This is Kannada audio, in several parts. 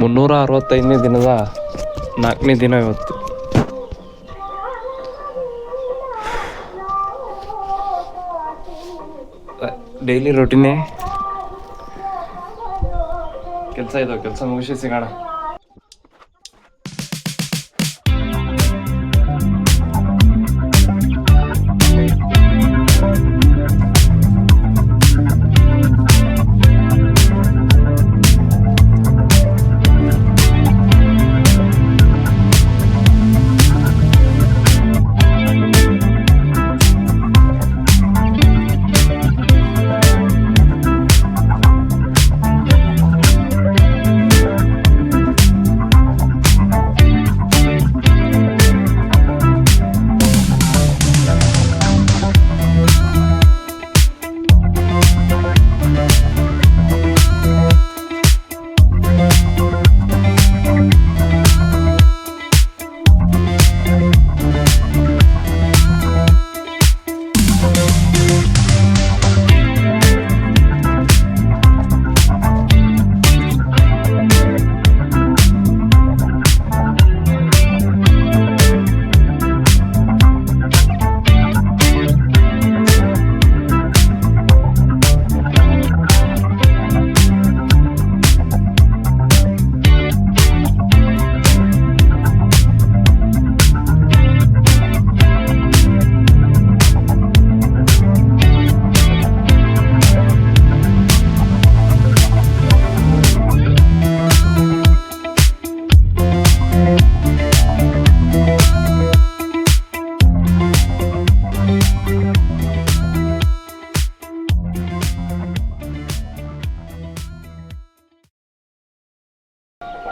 ಮುನ್ನೂರ ಅರವತ್ತೈದನೇ ದಿನದ ನಾಲ್ಕನೇ ದಿನ ಇವತ್ತು. ಡೈಲಿ ರೊಟೀನೇ. ಕೆಲಸ ಇದಾವೆ ಕೆಲಸ ಮುಗಿಸಿ ಸಿಗೋಣ.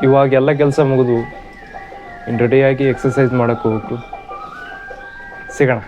ಇವಾಗೆಲ್ಲ ಕೆಲಸ ಮುಗಿದು. ರೆಡಿಯಾಗಿ ಎಕ್ಸಸೈಸ್ ಮಾಡೋಕ್ಕೆ ಹೋಗ್ಬೇಕು. ಸಿಗೋಣ.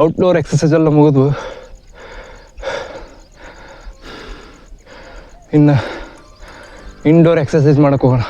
ಔಟ್ಡೋರ್ ಎಕ್ಸಸೈಸ್ ಎಲ್ಲ ಮುಗಿದು ಇನ್ನು ಇಂಡೋರ್ ಎಕ್ಸಸೈಸ್ ಮಾಡೋಕ್ಕೆ ಹೋಗೋಣ.